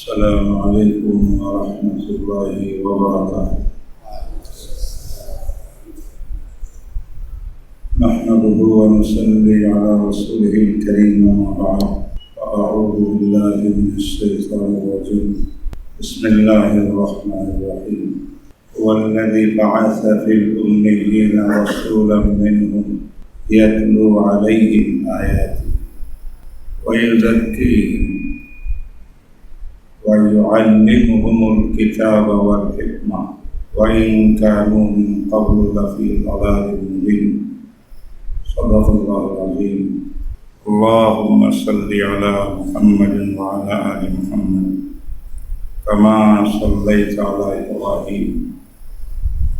السلام عليكم ورحمة الله وبركاته. نحمده ونصلي على رسوله الكريم وما بعد. فأعوذ بالله من الشيطان الرجيم. بسم الله الرحمن الرحيم. هو الذي بعث في الأميين رسولا منهم يتلو عليهم آياته ويزكيهم ويعلمهم الكتاب والحكمة وإن كانوا من قبل لفي ضلال مبين. صدق الله العظيم. اللهم صل على محمد وعلى آل محمد كما صليت على إبراهيم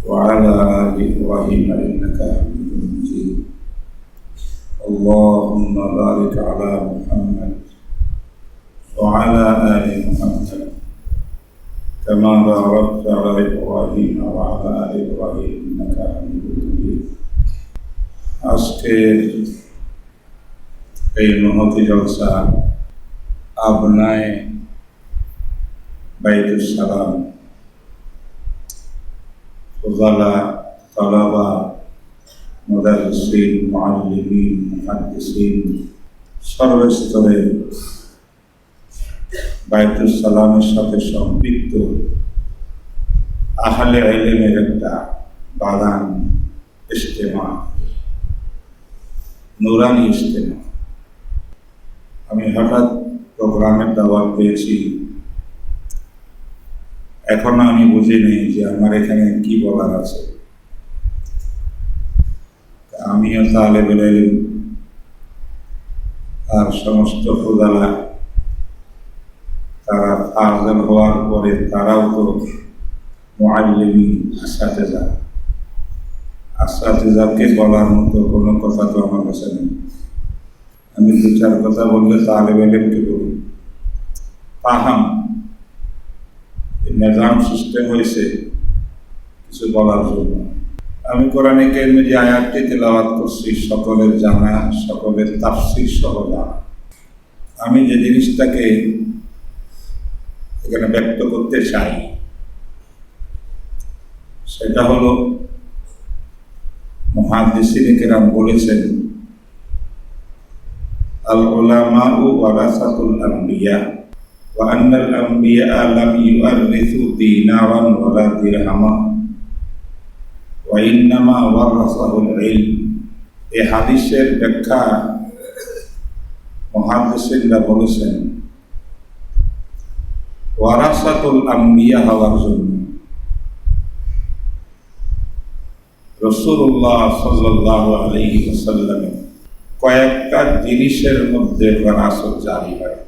وعلى آل إبراهيم إنك حميد مجيد. اللهم بارك على محمد وعلى آل محمد كما باركت على إبراهيم وعلى آل إبراهيم إنك حميد مجيد আজকের এই মহতি জলসা আপনায় বাইতুল সালাম ফজালা তলাবা মুদারিসিন মুআল্লিমিন মুহাদ্দিসিন সর্বস্তরের বাইতুল সালামের সাথে সম্পৃক্ত আহলে আইলেমের একটা বাগান ইস্তেমা নুরানি ইস্তেমা আমি হঠাৎ প্রোগ্রামের দাওয়াত পেয়েছি। এখনও আমি বুঝি বুঝিনি যে আমার এখানে কি বলার আছে। আমিও তাহলে বেরোলেন আর সমস্ত প্রদালা ফাজল হওয়ার পরে তারাও তো মোয়াল্লিমি আসাতেজা। আসাতেজাকে বলার মতো কোনো কথা তো আমার কাছে নেই। আমি দু চার কথা বললে তাহলে বেলেমকে বলি পাহাম নিজাম সিস্টেম হয়েছে কিছু বলার জন্য। আমি কোরআনে কেমনি যে আয়াতটি তেলাওয়াত করছি, সকলের জানা, সকলের তাফসির সহ জানা। আমি যে জিনিসটাকে এখানে ব্যক্ত করতে চাই সেটা হলো মহাদিসিনী কেরাম বলেছেন আল ওলামা ও ওয়ারাসাতুল আম্বিয়া وأن الأنبياء لم يؤرثوا دينارا ولا درهما وإنما ورثه العلم এই হাদিসের ব্যাখ্যা মহাদিসিনরা বলেছেন ওয়ারাসাতুল আম্বিয়া হওয়ার জন্য। রসুল্লাহ সাল্লাহ আলহি কয়েকটা জিনিসের মধ্যে ওয়ারাসত জারি হয়।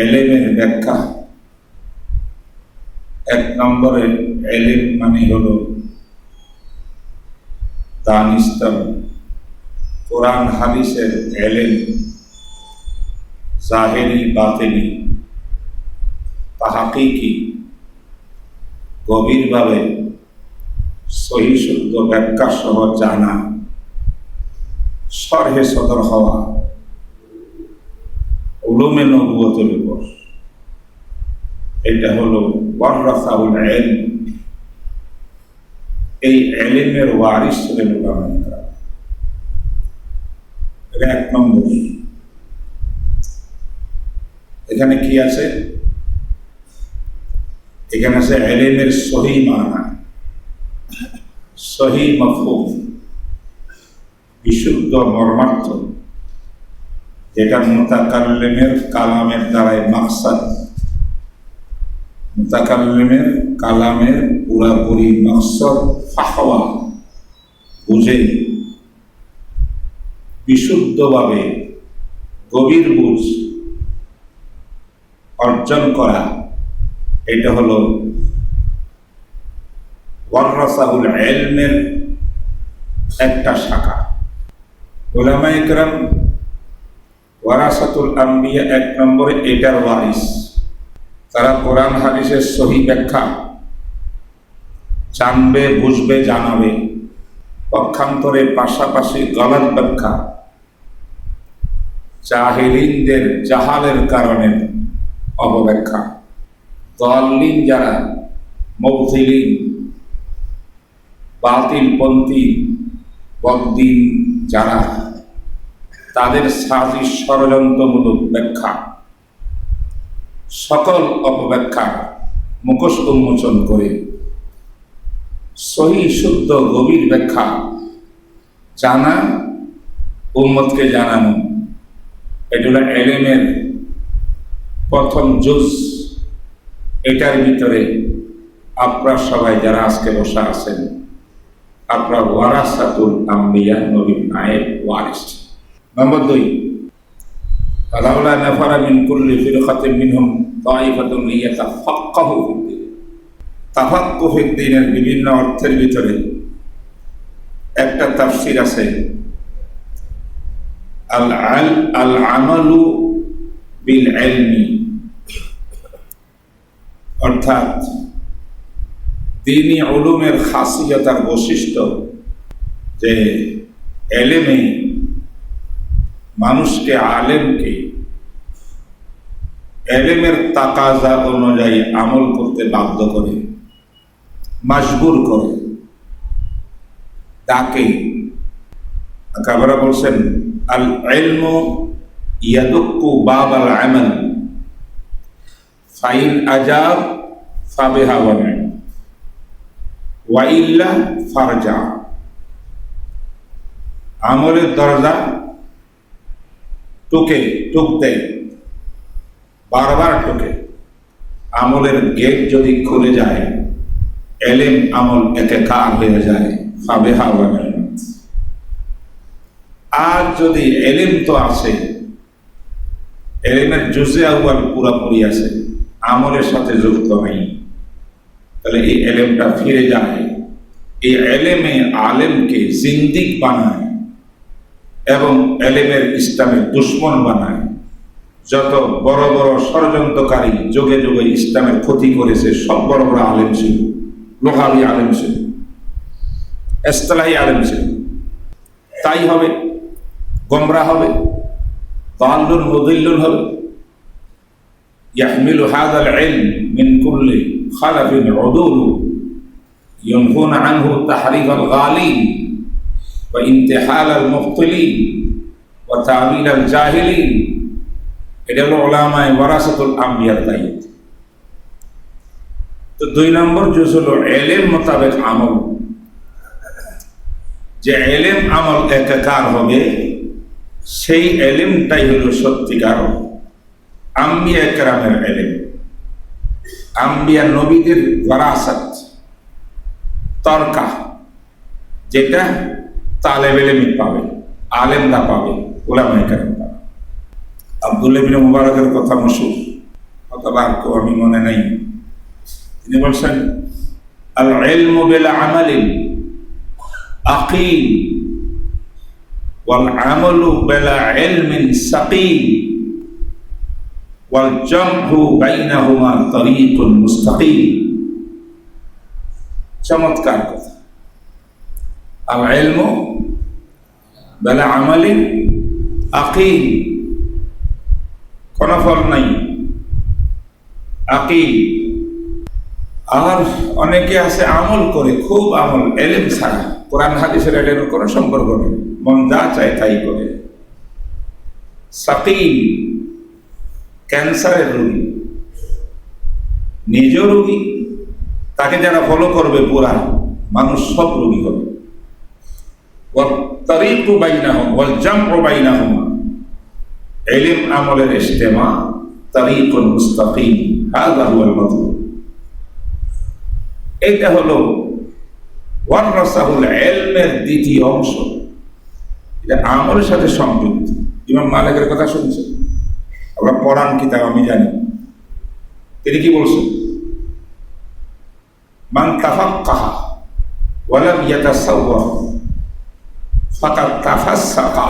এলেমের ব্যাখ্যা। এক নম্বরে এলেম মানে হল দান ইসলাম কোরআন হাদিসের এলেম জাহেরি বাতেনি। তাহাকিকি গভীরভাবে সহি শুদ্ধ ব্যাখ্যা সহ জানা। সরহে সদর হওয়া উলুমে নবুয়তের উপর। এটা হলো ওয়ারাসাউল এল এই এলিমের ওয়ারিস ছিলেন উলামাইকরা এটা এক নম্বর। এখানে কি আছে? এখানে আছে এলেমের সহি মানা। সহি মফহুম। বিশুদ্ধ মর্মার্থ। যেটা মোতাকাল্লিমের কালামের দ্বারাই মাকসাদ। মোতাকাল্লিমের কালামের পুরাপুরি মাকসদ, ফাহওয়া, বুঝে। বিশুদ্ধভাবে গভীর বুঝ অর্জন করা। এটা হলো এলমের একটা শাখা। ওলামা ইকরাম ওয়ারাসাতুল আম্বিয়া এক নম্বরে এটার ওয়ারিস। তারা কোরআন, হাদিসের সহি ব্যাখ্যা জানবে, বুঝবে, জানাবে। পক্ষান্তরে পাশাপাশি গলত ব্যাখ্যা জাহিলিনদের জাহালের কারণে অপব্যাখ্যা দলিন যারা মৌথিলিন বাতিলপন্থী বদিন যারা তাদের সাজিশ ষড়যন্ত্রমূলক ব্যাখ্যা। সকল অপব্যাখ্যা মুখোশ উন্মোচন করে। সহি শুদ্ধ গভীর ব্যাখ্যা জানা, উম্মতকে জানানো। এটা এলেমের প্রথম জুজ। এটার ভিতরে আপনার সবাই যারা আজকে বসে আছেন, আপনার ওয়ারাসাতুল আম্বিয়া নবীন নায়েব ওয়ারিস। নম্বর দুই ফিদ্দিন তাফাক্কু বিভিন্ন অর্থের ভিতরে একটা তাফসির আছে আল আল আল আমালু বিল ইলমি অর্থাৎ দিনী উলুমের খাসিয়তার বৈশিষ্ট্য যে এলেমে মানুষকে, আলেমকে এলেমের তাকাজা অনুযায়ী আমল করতে বাধ্য করে, মাজবুর করে ডাকে কাবরা বলছেন আল ইলমু ইয়াদুক্কু বাব আল আমাল ফাইন আজাব ওয়া ওয়াইল্লা ফারজা আমলের দরজা টুকে, টুক দেয়। বারবার টুকে। আমলের গেট যদি খুলে যায়, এলেম আমল একে কার হয়ে যায়, ফাবেহা ওয়া আর যদি এলেম তো আছে এলেমের জুজে আউয়াল পুরাপুরি আছে আমলের সাথে যুক্ত নাই তাহলে এই এলেমটা ফিরে যায়। এই এলেমে আলেমকে জিন্দিক বানায় এবং এলেমের ইসলামের দুশ্মন বানায়। যত বড় বড় ষড়যন্ত্রকারী যোগে যোগে ইসলামের ক্ষতি করেছে, সব বড় বড় আলেম ছিল। লোহাবি আলেম ছিল। এস্তলাহি আলেম ছিল। তাই হবে, গমরা হবে তাল্লুন মুদিল্লুন হবে। يحمل هذا العلم من كل خلف عدول ينفون عنه تحريف الغالين وانتحال المبطلين وتعويل الجاهلين এটা হলো ওলামায় ওয়ারাসাতুল আম্বিয়ার দায়িত্ব তো দুই নম্বর জুজ হলো এলেম মোতাবেক আমল যে এলেম আমল একাকার হবে সেই এলেমটাই হলো সত্যিকার আম্বিয়া একরামের এলেম। আম্বিয়া নবীদের ওয়ারাসাত, তর্কা, যেটা তালেব এলেমি পাবে, আলেমরা পাবে ওলামা একরাম পাবে। আবদুল্লাহ বিন মুবারকের কথা মশুর, অথবা কেউ আমি মনে নাই। তিনি বলছেন, আল ইলমু বিল আমালিন আকিম, ওয়াল আমালু বিলা ইলমিন সাকিম। চমৎকার কথা। আল ইলমু বিলা আমালিন আকিম। কোনো ফল নাই। আকিম। আর অনেকে আছে আমল করে, খুব আমল, এলেম ছাড়া। কোরআন, হাদিসের এলেমের কোনো সম্পর্ক নেই। মন যা চায় তাই করে। সাকিম। ক্যান্সারের রোগী। নিজেও রোগী, তাকে যারা ফলো করবে পুরা, মানুষ সব রোগী হবে। আমলের অংশ। এটা আমলের সাথে সংযুক্ত ইমাম মালিকের কথা শুনছেন? আমরা পড়ান কিতাব আমি জানি তিনি কি বলছেন মান তাফাক্কাহা ওয়ালাম ইয়াতাসাওয়া ফাকাদ তাফাসসাকা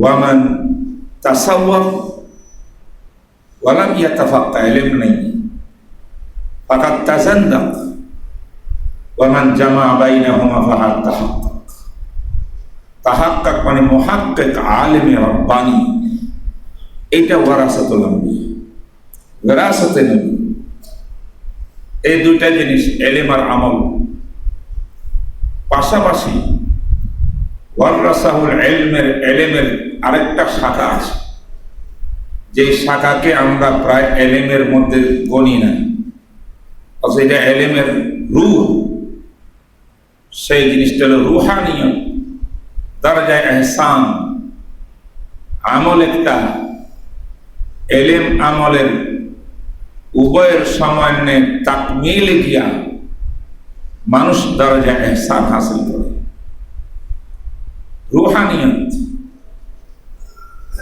ওয়ামান তাসাওয়াফ ওয়ালাম ইয়াতাফাক্কা ইলম নেই ফাকাদ তাজান্দাক ওয়ামান জামা বাইনাহুমা ফাহাদ তাহাক্কাক তাহাক্কাক মানে মুহাক্কিক আলেমে রব্বানি এইটা ওয়ারাসাতুল আম্বিয়া ওয়ারাসাতে নবী এই দুইটা জিনিস, এলেম আর আমল। পাশাপাশি ওয়ারাসাহুল এলমের, এলেমের আরেকটা শাখা আছে। যে শাখাকে আমরা প্রায় এলেমের মধ্যে গণি না। অথচ এটা এলেমের রুহ। সেই জিনিসটা হলো রুহানিয়ত, দরজায় এহসান। আমল একটা এলেম আমলের উভয়ের সমন্বয়ে তাকমিল গিয়া মানুষ দরজা এহসান হাসিল করে। রুহানিয়ত।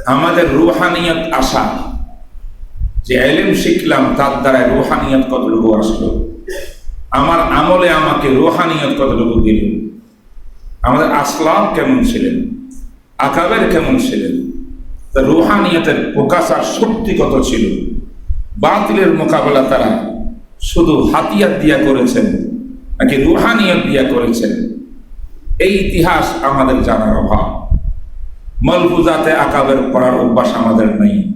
আমাদের রুহানিয়ত আশা। যে এলেম শিখলাম, তার দ্বারা রুহানিয়ত কতটুকু আসলো? আমার আমলে আমাকে রুহানিয়ত কতটুকু দিল আমাদের আসলাম কেমন ছিলেন? আকাবের কেমন ছিলেন? তা রুহানিয়তের প্রকাশ আর শক্তি কত ছিল? বাতিলের মোকাবেলা তারা শুধু হাতিয়ার দিয়া করেছেন নাকি রুহানিয়ত দিয়া করেছেন? এই ইতিহাস আমাদের জানার অভাব। মলফুজাতে আকাবের পড়ার অভ্যাস আমাদের নেই।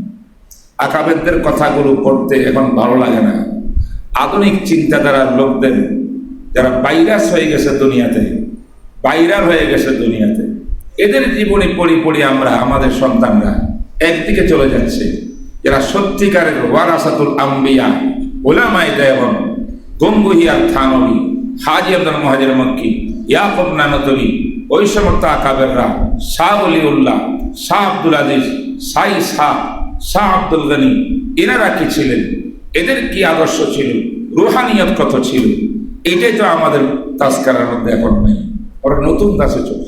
আকাবেরদের কথাগুলো পড়তে এখন ভালো লাগে না। আধুনিক চিন্তাধারার লোকদের যারা বাইরাস হয়ে গেছে দুনিয়াতে বাইরাল হয়ে গেছে দুনিয়াতে, এদের জীবনী পড়ি পড়ি আমরা, আমাদের সন্তানরা একদিকে চলে যাচ্ছে। যারা সত্যিকারের ওয়ারাসাতুল আম্বিয়া ওলামাই দেবন গম্বুহিয়ার থানবী, হাজি আব্দুল মহাজের মক্কি, ইয়াকুব নানতলি ওই সমস্ত আকাবেররা, শাহ অলিউল্লাহ, শাহ আব্দুল আজিজ সাই শাহ শাহ আব্দুল গনি, এনারা কি ছিলেন? এদের কি আদর্শ ছিল? রুহানিয়ত কত ছিল? এটাই তো আমাদের তাস্কারের মধ্যে এখন নেই। ওরা নতুন দাসে চলছে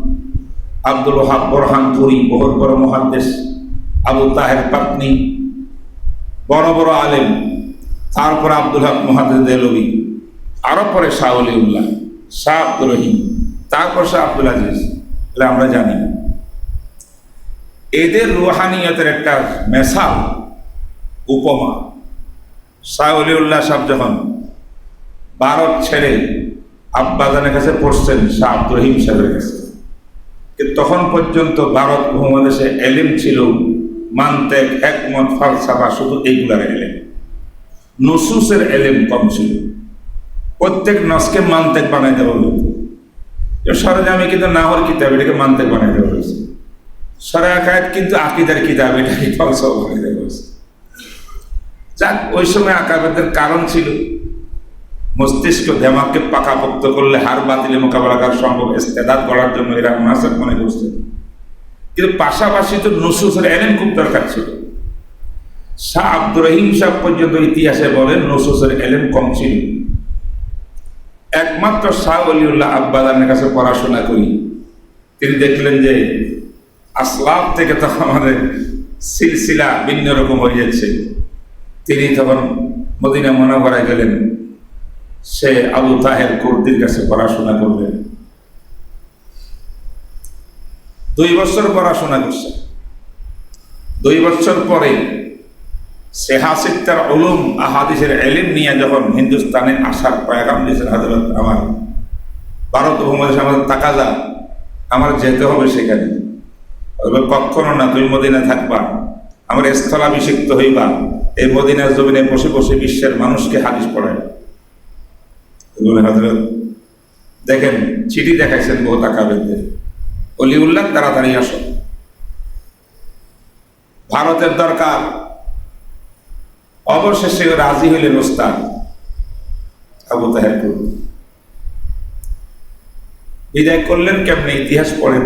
আব্দুল ওহাব বোরহানপুরি বহুত বড় মহাদেশ আবু তাহের পাতনি, বড় বড় আলেম, তারপর আব্দুল হক মহাদেশ দেলবি আরও পরে শাহ উল্লাহ শাহ আব্দুল রহিম, তারপর শাহ আব্দুল আজিজ বলে আমরা জানি। এদের রুহানিয়তের একটা মেসাল, উপমা, শাহ উল্লাহ সাহেব যখন ভারত ছেড়ে আব্বাজানের কাছে পড়ছেন শাহ আব্দুল রহিম সাহেবের কাছে। তখন পর্যন্ত ভারত উপমহাদেশে এলিম ছিল, মানতেক, একমত, ফালসাফা, শুধু এইগুলার এলেম। নসুসের এলেম কম ছিল। প্রত্যেক নসকে মানতেক বানাই দেওয়া হতো সরজামি কিন্তু নাহর কিতাব, এটাকে মানতেক বানাই দেওয়া হয়েছে। সরাকাত কিন্তু আকিদার কিতাব, এটাকে ফলসফা বানাই দেওয়া হয়েছে। যাক, ওই সময় আকাবেদের কারণ ছিল। মস্তিষ্ক দেমাগকে পাকাপোক্ত করলে হার বাতিলে মোকাবেলা করা সম্ভব। ইস্তেদাদ করার জন্য এরা মুনাসব মনে করছে। কিন্তু পাশাপাশি তো নসুসের এলেন খুব দরকার ছিল। শাহ আব্দুর রহিম সাহেব পর্যন্ত ইতিহাসে বলেন, নসুসের এলেন কম ছিল। একমাত্র শাহ অলিউল্লাহ আব্বাদানের কাছে পড়াশোনা করি। তিনি দেখলেন যে আসলাম থেকে তখন আমাদের সিলসিলা ভিন্ন রকম হয়ে যাচ্ছে। তিনি তখন মদিনা মনোবরায় গেলেন। সে আবু তাহের কুর্দির কাছে পড়াশোনা করলেন দুই বছর পড়াশোনা করছে। দুই বছর পরে সে হাসিকতার উলুম আহাদিসের এলিম নিয়ে যখন হিন্দুস্তানে আসার পয়গাম দিয়েছেন হাজরত আমার, ভারত উপমহাদেশ আমাদের তাকাজা, আমার যেতে হবে সেখানে। কখনো না তুই মদিনা থাকবা, আমার স্থলাভিষিক্ত হইবা। এই মদিনার জমিনে বসে বসে বিশ্বের মানুষকে হাদিস পড়ায়। হাজরত। দেখেন, চিঠি দেখাইছেন বহু তাকাবেদের অলিউল্লাহ, তাড়াতাড়ি আসো। ভারতের দরকার। অবশেষে রাজি হইলেন ওস্তাদ আবু তাহের বিদায় করলেন, কেমনি ইতিহাস পড়েন।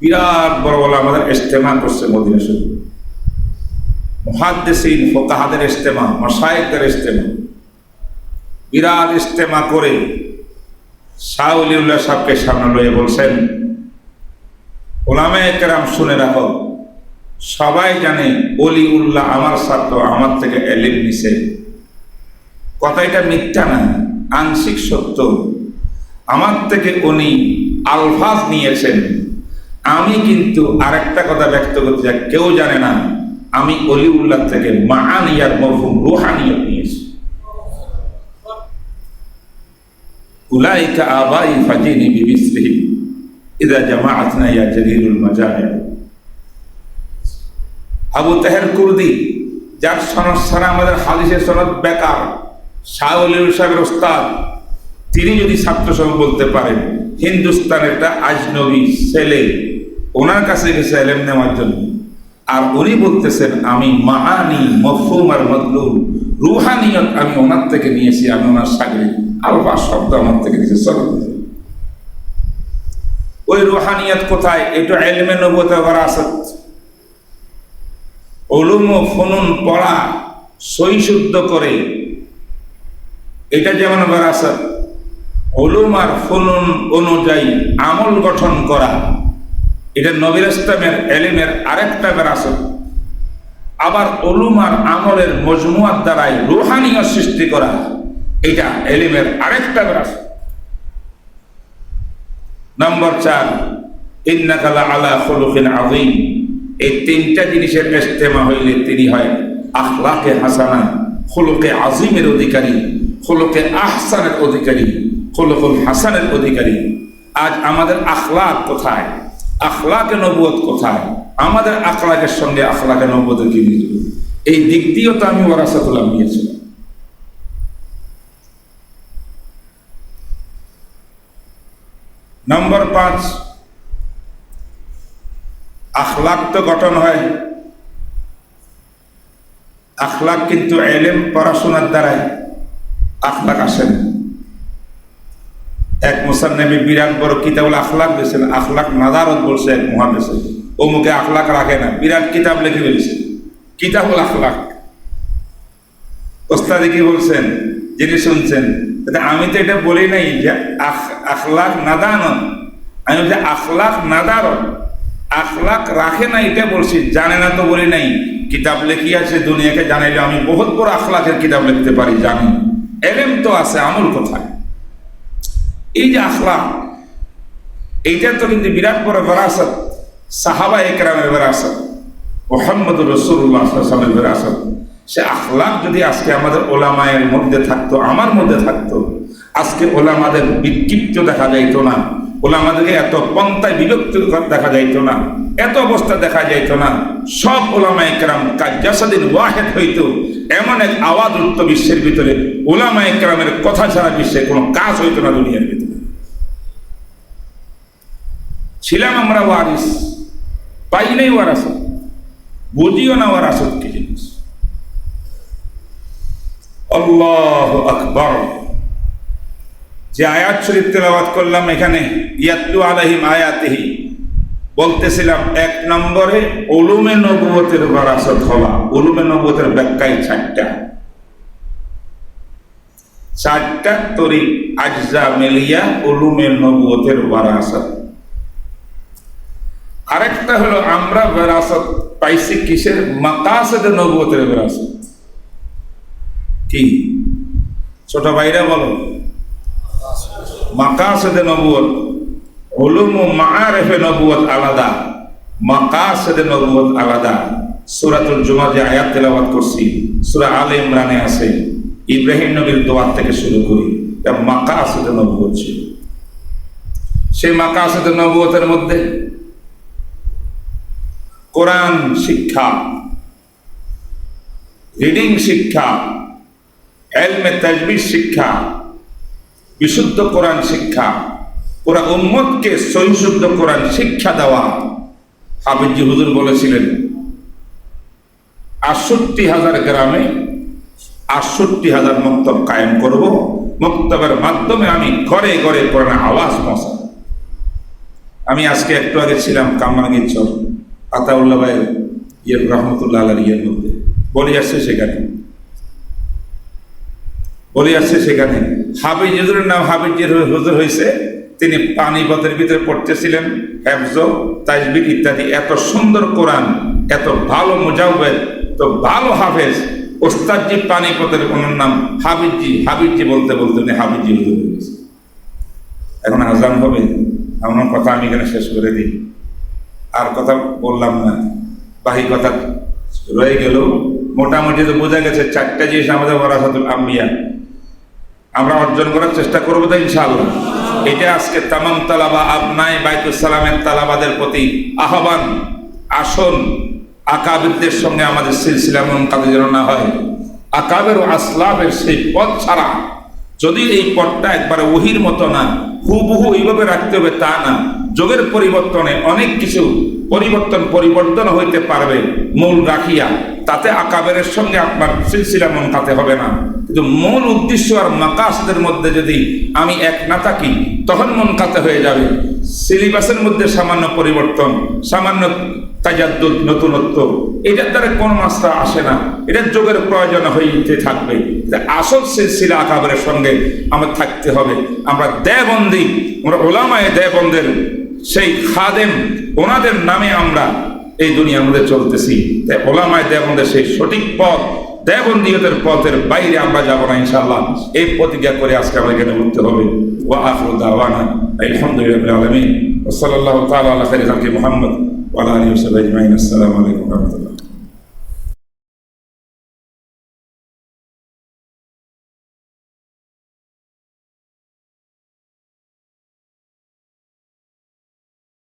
বিরাট বড় বড় আমাদের ইস্তেমা করছে মদিনা শুধু মহাদ্দেসিন, ফোকাহাদের ইস্তেমা মশায়েকদের ইস্তেমা বিরাট ইস্তেমা করে শাহ উলিউল্লাহ সাহেবকে সামনে লয়ে বলছেন ওলামে একরাম শুনে রাখো, সবাই জানে অলি উল্লাহ আমার ছাত্র আমার থেকে এলিম নিছে। কথা এটা মিথ্যা না, আংশিক সত্য। আমার থেকে উনি আলফাজ নিয়েছেন। আমি কিন্তু আরেকটা কথা ব্যক্ত করতে চাই, কেউ জানে না, আমি অলি উল্লাহ থেকে মাহানিয়ার মরহুম রুহানিয়ত নিয়েছি। উলাইকা আবু তাহের কুর্দি, যার সনদ ছাড়া আমাদের হাদিসের সনদ বেকার, শাহ অলিউল সাহেবের ওস্তাদ, তিনি যদি ছাত্র সঙ্গ বলতে পারেন হিন্দুস্তানের একটা আজনবী ছেলে ওনার কাছে গেছে এলেম নেওয়ার জন্য। আর উনি বলতেছেন, আমি মাহানি মফহুম আর মদলুম, রুহানিয়ত আমি ওনার থেকে নিয়েছি, আমি ওনার আলফা শব্দ আমার থেকে নিয়েছি চলো ওই রুহানিয়ত কোথায়? এটা এলমে নবতে আছে ওলুম ও ফনুন পড়া সই শুদ্ধ করে। এটা যেমন বারাসাত ওলুম আর ফনুন অনুযায়ী আমল গঠন করা। এটা নবীর ইসলামের এলিমের আরেকটা বেরাসত আবার ওলুম আর আমলের মজমুয়ার দ্বারাই রুহানীয় সৃষ্টি করা। এটা এলিমের আরেকটা বেরাসত নম্বর চার ইন্নাকালা আলা খুলুকিন আযীম। এই তিনটা জিনিসের হইলে তিনি হয় আখলাকে হাসানা আজিমের অধিকারী, খুলুকে আহসানের অধিকারী হাসানের অধিকারী। আজ আমাদের আখলাক কোথায়? আখলাকে নবুয়ত কোথায়? আমাদের আখলাকের সঙ্গে আখলাকে নবুয়তের কি এই দিক দিয়েও তো আমি ওরাসাতুল্লাহ নিয়েছিলাম নম্বর পাঁচ, আখলাক তো গঠন হয়। আখলাক কিন্তু এলেম, পড়াশোনার দ্বারাই আখলাক আসে না। এক মুসান্নবী বিরাট বড় কিতাবুল আখলাক দিয়েছেন আখলাক নাদারত বলছে এক মহাদেশে। মুখে আখলাক রাখে না, বিরাট কিতাব লিখে ফেলেছে। কিতাবুল আখলাক। ওস্তাদি কি বলছেন? যিনি শুনছেন আমি তো এটা বলি নাই যে আখলাক নাদান আমি বলছি আখলাক নাদারত আখলাক রাখে না এটা বলছি, জানে না তো বলি নাই। কিতাব লেখি আছে, দুনিয়াকে জানাইলে আমি বহুত বড় আখলাকের কিতাব লিখতে পারি, জানি। এলেম তো আছে, আমল কোথায়? এই যে আখলাখ, এইটা তো কিন্তু বিরাট বড় বেরাসত সাহাবা একরামের বেরাসত মোহাম্মদ রসুল্লাহ সাল্লামের বেরাসত সে আখলাক যদি আজকে আমাদের ওলামায়ের মধ্যে থাকতো, আমার মধ্যে থাকতো, আজকে ওলামাদের বিক্ষিপ্ত দেখা যাইতো না, ওলামাদেরকে এত পন্থায় বিভক্ত দেখা যাইতো না, এত অবস্থা দেখা যাইত না, সব ওলামা একরাম কাজাসাদিন ওয়াহেদ হইত, এমন এক আওয়াজ উঠত বিশ্বের ভিতরে ওলামা একরামের কথা ছাড়া বিশ্বে কোনো কাজ হইতো না দুনিয়ার ভিতরে। ছিলাম আমরা ওয়ারিস, পাই নেই ওয়ারাসত, বুঝিও না ওয়ারাসত কি জিনিস আল্লাহ আকবর। যে আয়াত শরীফ তেলাওয়াত করলাম এখানে ইয়াত্তু আলাহিম আয়াতেহি। বলতেছিলাম, এক নম্বরে ওলুমে নবুয়তের বারাসত হওয়া ওলুমে নবুয়তের ব্যাখ্যায় চারটা। চারটা তরি আজজা মেলিয়া ওলুমে নবুয়তের বারাসত আরেকটা হলো, আমরা বেরাসত পাইছি কিসের? মাকাসেদ নবুয়তের বেরাসত কি? ছোট ভাইরা বলো। মাকাসেদে নবুয়ত উলুম মাআরিফে নবুয়ত আলাদা। মাকাসেদে নবুয়ত আলাদা। সূরাতুল জুমা যে আয়াত তেলাওয়াত করছি, সূরা আলে ইমরানে আছে। ইব্রাহিম নবীর দোয়া থেকে শুরু করি, এটা মাকাসেদে নবুয়ত ছিল। সেই মাকাসেদে নবুয়তের মধ্যে কোরআন শিক্ষা, রিডিং শিক্ষা এলমে তাজবির শিক্ষা, বিশুদ্ধ কোরআন শিক্ষা, পুরা উম্মতকে সহিশুদ্ধ কোরআন শিক্ষা দেওয়া। হাবিজি হুজুর বলেছিলেন, আটষট্টি হাজার গ্রামে আটষট্টি হাজার মক্তব কায়েম করব। মক্তবের মাধ্যমে আমি ঘরে ঘরে কোরআন আওয়াজ পৌঁছাব আমি আজকে একটু আগে ছিলাম কামরাঙ্গীর চর, আতাউল্লাহ ভাই ইয়ের রহমতুল্লাহ আল্লাহ ইয়ের মধ্যে। বলে আসছে সেখানে বলে আসছে সেখানে। হাবিজ হুজুরের নাম হাবিজ হুজুর হয়েছে তিনি পানিপথের ভিতরে পড়তেছিলেন হ্যাফজ তাজবির ইত্যাদি। এত সুন্দর কোরআন, এত ভালো মুজাউবেদ, তো ভালো হাফেজ। ওস্তাদজি পানিপতের ওনার নাম হাবিজি হাবিজি বলতে বলতে উনি হাবিজি হুজুর হয়ে গেছে। এখন আজান হবে। আমার কথা আমি এখানে শেষ করে দিই। আর কথা বললাম না। বাকি কথা রয়ে গেল। মোটামুটি তো বোঝা গেছে চারটা জিনিস আমাদের ওরাসাতুল আম্বিয়া। আমরা অর্জন করার চেষ্টা করব তো ইনশাআল্লাহ। এটা আজকে তামাম তালাবা আপনাই বাইতুল সালামের তালাবাদের প্রতি আহ্বান, আসন আকাবিদদের সঙ্গে আমাদের সিলসিলা মন কাজে যেন না হয়। আকাবের ও আসলামের সেই পথ ছাড়া যদি এই পথটা একবারে ওহির মতো না, হুবহু এইভাবে রাখতে হবে তা না। যোগের পরিবর্তনে অনেক কিছু পরিবর্তন পরিবর্তন হইতে পারবে। মূল রাখিয়া তাতে আকাবের সঙ্গে আপনার সিলসিলা মন কাতে হবে না। কিন্তু মূল উদ্দেশ্য আর মাকাসদের মধ্যে যদি আমি এক না থাকি, তখন মন কাতে হয়ে যাবে। সিলেবাসের মধ্যে সামান্য পরিবর্তন, সামান্য তাজাদ্দুদ, নতুনত্ব, এটার দ্বারা কোন মাসটা আসে না। এটার যোগের প্রয়োজন হইতে থাকবে। আসল সিলসিলা আকাবের সঙ্গে আমার থাকতে হবে। আমরা দেবন্দি, আমরা ওলামায় দেবন্দের, সেই খাদেম, ওনাদের নামে আমরা এই দুনিয়ার মধ্যে চলতেছি। ওলামায় দেবন্দের সেই সঠিক পথ দেবন্দীয়দের পথের বাইরে আমরা যাব না ইনশাল্লাহ এই প্রতিজ্ঞা করে আজকে আমরা এখানে উঠতে হবে। ও আফরুল দাওয়ানা, আলহামদুলিল্লাহ আলমিন। ওয়া সাল্লাল্লাহু তাআলা আলা খাইরি খালকি মুহাম্মদ ওয়া আলা আলাইকুম রাহমাতুল্লাহ।